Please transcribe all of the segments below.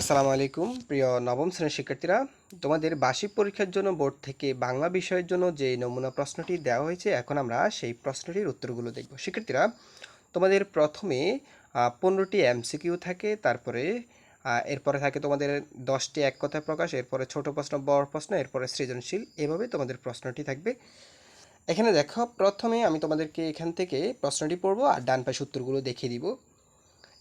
আসসালামু আলাইকুম, প্রিয় নবম শ্রেণির শিক্ষার্থীরা। তোমাদের বার্ষিক পরীক্ষার জন্য বোর্ড থেকে বাংলা বিষয়ের জন্য যে নমুনা প্রশ্নটি দেওয়া হয়েছে, এখন আমরা সেই প্রশ্নটির উত্তরগুলো দেখব। শিক্ষার্থীরা, তোমাদের প্রথমে পনেরোটি এমসিকিউ থাকে, তারপরে এরপরে থাকে তোমাদের দশটি এক কথায় প্রকাশ, এরপরে ছোট প্রশ্ন, বড় প্রশ্ন, এরপরে সৃজনশীল। এভাবে তোমাদের প্রশ্নটি থাকবে। এখানে দেখো, প্রথমে আমি তোমাদেরকে এখান থেকে প্রশ্নটি পড়ব আর ডান পাশে উত্তরগুলো দেখিয়ে দিব।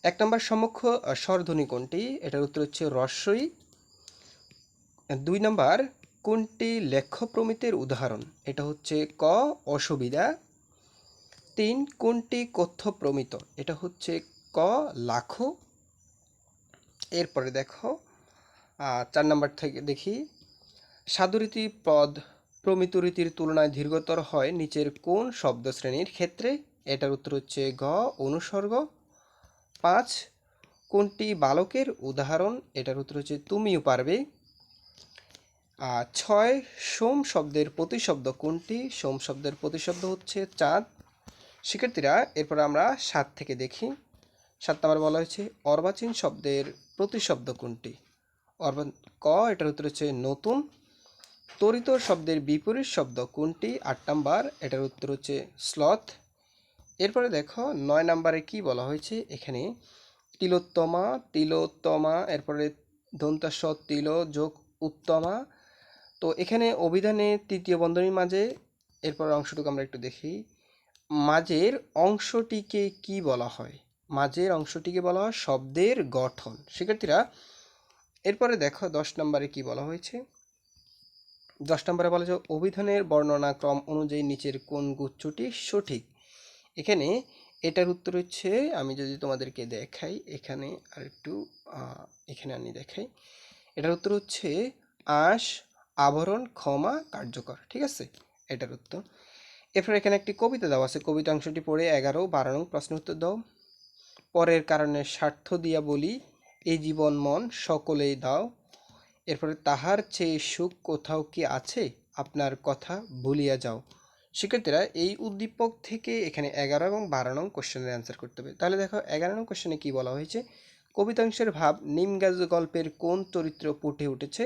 এক নম্বর সম্মুখ স্বরধ্বনি কোনটি? এটার উত্তর হচ্ছে রস্বই দুই নম্বর, কোনটি লেখ্য প্রমিতের উদাহরণ? এটা হচ্ছে ক, অসুবিধা। তিন, কোনটি কথ্য প্রমিত এটা হচ্ছে ক, লাখো। এরপরে দেখো চার নম্বর থেকে দেখি। সাধুরীতি পদ প্রমিত রীতির তুলনায় দীর্ঘতর হয় নিচের কোন শব্দ শ্রেণির ক্ষেত্রে? এটার উত্তর হচ্ছে ঘ অনুসর্গ। পাঁচ। কোনটি বালকের? উদাহরণ, এটার উত্তর হচ্ছে তুমিও পারবে। আর ছয়, সোম শব্দের প্রতিশব্দ কোনটি? সোম শব্দের প্রতিশব্দ হচ্ছে চাঁদ। শিক্ষার্থীরা, এরপর আমরা সাত থেকে দেখি। সাত নম্বর বলা হয়েছে, অর্বাচীন শব্দের প্রতিশব্দ কোনটি? অর্বা ক, এটার উত্তর হচ্ছে নতুন। তরিত শব্দের বিপরীত শব্দ কোনটি? আট নাম্বার, এটার উত্তর হচ্ছে স্লথ। এরপরে দেখো নয় নাম্বারে কি বলা হয়েছে? এখানে তিলোত্তমা তিলোত্তমা, এরপরে দন্তাস তিল যোগ উত্তমা। তো এখানে অভিধানে তৃতীয় বন্ধনীর মাঝে, এরপর অংশটুকু আমরা একটু দেখি। মাঝের অংশটিকে কি বলা হয়? মাঝের অংশটিকে বলা হয় শব্দের গঠন। শিক্ষার্থীরা, এরপরে দেখো দশ নম্বরে কি বলা হয়েছে? দশ নম্বরে বলা হয়েছে, অভিধানের বর্ণনা ক্রম অনুযায়ী নিচের কোন গুচ্ছটি সঠিক? এখানে এটার উত্তর হচ্ছে, আমি যদি তোমাদেরকে দেখাই, এখানে আর একটু এখানে আমি দেখাই। এটার উত্তর হচ্ছে, আশ, আবরণ ক্ষমা কার্যকর, ঠিক আছে? এটার উত্তর। এরপর এখানে একটি কবিতা দেওয়া আছে। কবিতা অংশটি পড়ে এগারো, বারো নং প্রশ্ন উত্তর দাও। পরের কারণে স্বার্থ দিয়া বলি এই জীবন মন সকলেই দাও। এরপরে, তাহার চেয়ে সুখ কোথাও কি আছে? আপনার কথা ভুলিয়া যাও। শিক্ষার্থীরা এই উদ্দীপক থেকে এখানে এগারো এবং বারো নং কোশ্চেনের অ্যান্সার করতে হবে। তাহলে দেখো, এগারো নং কোশ্চেনে কী বলা হয়েছে? কবিতাংশের ভাব নিমগাজ গল্পের কোন চরিত্র ফুটে উঠেছে?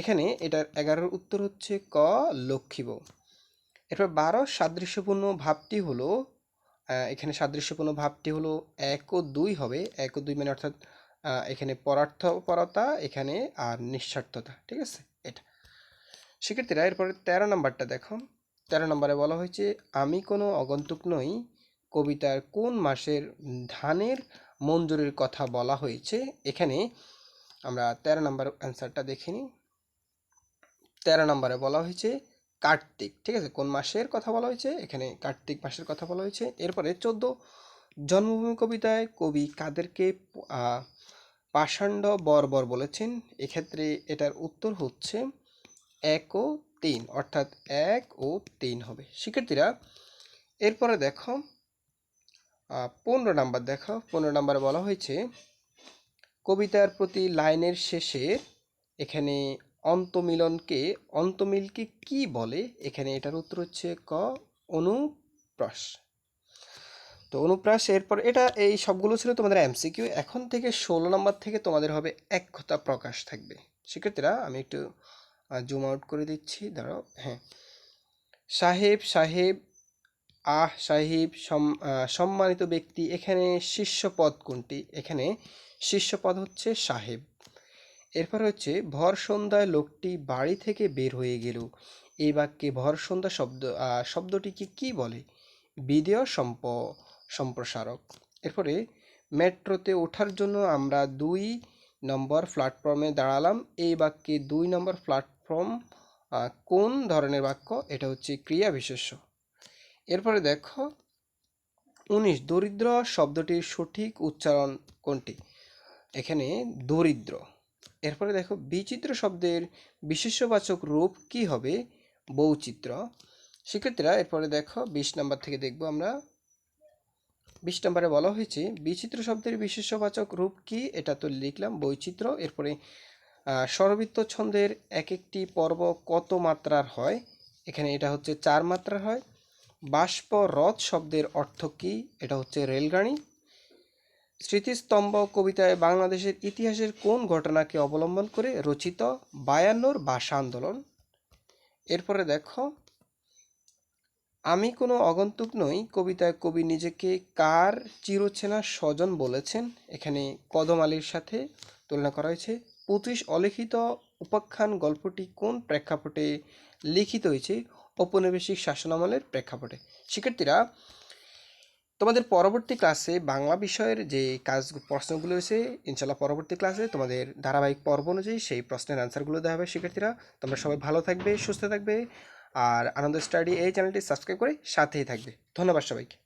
এখানে এটার এগারোর উত্তর হচ্ছে ক, লক্ষ্মী বউ। এরপর বারো, সাদৃশ্যপূর্ণ ভাবটি হলো এখানে সাদৃশ্যপূর্ণ ভাবটি হলো এক ও দুই হবে। এক ও দুই মানে অর্থাৎ এখানে পরার্থপরতা, এখানে আর নিঃস্বার্থতা। ঠিক আছে? এটা। শিক্ষার্থীরা, এরপরে তেরো নম্বরটা দেখো। তেরো নম্বরে বলা হয়েছে, আমি কোনো অগন্তুক নই। কবিতার কোন মাসের ধানের মঞ্জুরির কথা বলা হয়েছে? এখানে আমরা তেরো নম্বর অ্যান্সারটা দেখে নিই। তেরো নম্বরে বলা হয়েছে, কার্তিক। ঠিক আছে, কোন মাসের কথা বলা হয়েছে? এখানে কার্তিক মাসের কথা বলা হয়েছে। এরপরে চোদ্দ, জন্মভূমি কবিতায় কবি কাদেরকে পাষাণ্ড বর্বর বলেছেন? এক্ষেত্রে এটার উত্তর হচ্ছে এক ও তিন, অর্থাৎ এক ও তিন হবে। শিক্ষার্থীরা, এরপরে দেখো পনেরো নাম্বার দেখো, পনেরো নাম্বারে বলা হয়েছে, কবিতার প্রতি লাইনের শেষে এখানে অন্তমিলনকে, অন্তমিলকে কি বলে? এখানে এটার উত্তর হচ্ছে ক, অনুপ্রাস। তো অনুপ্রাস, এরপর এটা, এই সবগুলো ছিল তোমাদের এমসিকিউ এখন থেকে ষোলো নম্বর থেকে তোমাদের হবে এক কথা প্রকাশ থাকবে। শিক্ষার্থীরা, আমি একটু জুম আউট করে দিচ্ছি, দাঁড়াও হ্যাঁ। সাহেব সাহেব, আহ, সাহেব সম্মানিত ব্যক্তি, এখানে শীর্ষপদ কোনটি? এখানে শীর্ষপদ হচ্ছে সাহেব। এরপর হচ্ছে, ভর সন্ধ্যায় লোকটি বাড়ি থেকে বের হয়ে গেল। এই বাক্যে ভর সন্ধ্যা শব্দ শব্দটিকে কি বলে? বিদেয় সম্প, সম্প্রসারক। এরপরে, মেট্রোতে ওঠার জন্য আমরা দুই নম্বর প্ল্যাটফর্মে দাঁড়ালাম। এই বাক্যে দুই নম্বর প্ল্যাটফর্ম আহ, কোন ধরনের বাক্য? এটা হচ্ছে ক্রিয়া বিশেষ্য। এরপরে দেখো উনিশ দরিদ্র শব্দটির সঠিক উচ্চারণ কোনটি? এখানে দরিদ্র। এরপরে দেখো বিচিত্র শব্দের বিশেষ্যবাচক রূপ কি হবে? বৈচিত্র। শিক্ষার্থীরা এরপরে দেখো বিশ নাম্বার থেকে দেখব আমরা। বিশ নম্বরে বলা হয়েছে বিচিত্র শব্দের বিশেষ্যবাচক রূপ কি? এটা তো লিখলাম বৈচিত্র্য এরপরে স্বরবৃত্ত ছন্দের এক একটি পর্ব কত মাত্রার হয়? এখানে এটা হচ্ছে চার মাত্রার হয়। বাষ্প রথ শব্দের অর্থ কি? এটা হচ্ছে রেলগাড়ি। স্মৃতিস্তম্ভ কবিতায় বাংলাদেশের ইতিহাসের কোন ঘটনাকে অবলম্বন করে রচিত বায়ান্নর ভাষা আন্দোলন? এরপরে দেখো, আমি কোনো আগন্তুক নই, কবিতায় কবি নিজেকে কার চিরচেনা স্বজন বলেছেন? এখানে কদম আলীর সাথে তুলনা করা হয়েছে। পঁচিশ অলিখিত উপাখ্যান গল্পটি কোন প্রেক্ষাপটে লিখিত হয়েছে? ঔপনিবেশিক শাসনামলের প্রেক্ষাপটে। শিক্ষার্থীরা, তোমাদের পরবর্তী ক্লাসে বাংলা বিষয়ের যে কাজ প্রশ্নগুলো রয়েছে ইনশাল্লাহ পরবর্তী ক্লাসে তোমাদের ধারাবাহিক পর্ব অনুযায়ী সেই প্রশ্নের অ্যান্সারগুলো দেওয়া হবে। শিক্ষার্থীরা, তোমরা সবাই ভালো থাকবে, সুস্থ থাকবে, আর আনন্দ স্টাডি এই চ্যানেলটি সাবস্ক্রাইব করে সাথেই থাকবে। ধন্যবাদ সবাইকে।